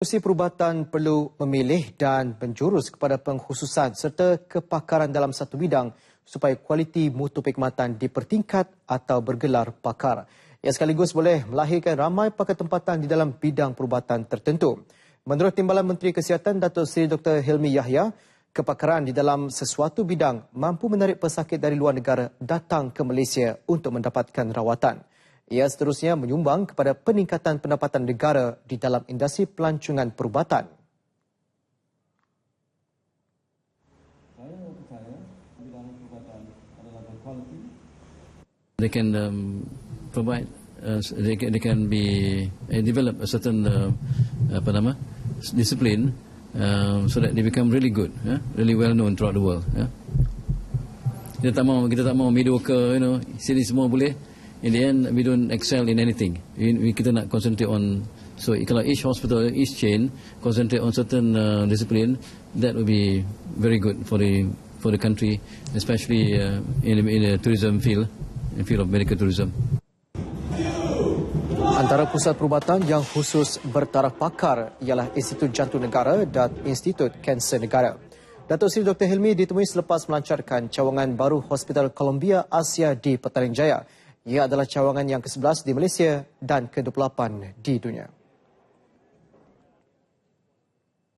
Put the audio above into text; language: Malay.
Institusi perubatan perlu memilih dan menjurus kepada pengkhususan serta kepakaran dalam satu bidang supaya kualiti mutu perkhidmatan dipertingkat atau bergelar pakar. Ia sekaligus boleh melahirkan ramai pakar tempatan di dalam bidang perubatan tertentu. Menurut Timbalan Menteri Kesihatan Datuk Seri Dr. Hilmi Yahya, kepakaran di dalam sesuatu bidang mampu menarik pesakit dari luar negara datang ke Malaysia untuk mendapatkan rawatan. Ia seterusnya menyumbang kepada peningkatan pendapatan negara di dalam industri pelancongan perubatan. They can um, provide, uh, they, can, they can be uh, develop a certain uh, apa nama discipline um, so that they become really good, yeah? really well known throughout the world. Yeah? Kita tak mau kita tak mau mediocre, you know, sini semua boleh in the end we don't excel in anything. We, we kita nak concentrate on so kalau each hospital, each chain concentrate on certain uh, discipline, that would be very good for the for the country, especially uh, in, in the tourism field, in field of medical tourism. Antara pusat perubatan yang khusus bertaraf pakar ialah Institut Jantung Negara dan Institut Kanser Negara. Datuk Seri Dr. Hilmi ditemui selepas melancarkan cawangan baru Hospital Columbia Asia di Petaling Jaya. Ia adalah cawangan yang ke-11 di Malaysia dan ke-28 di dunia.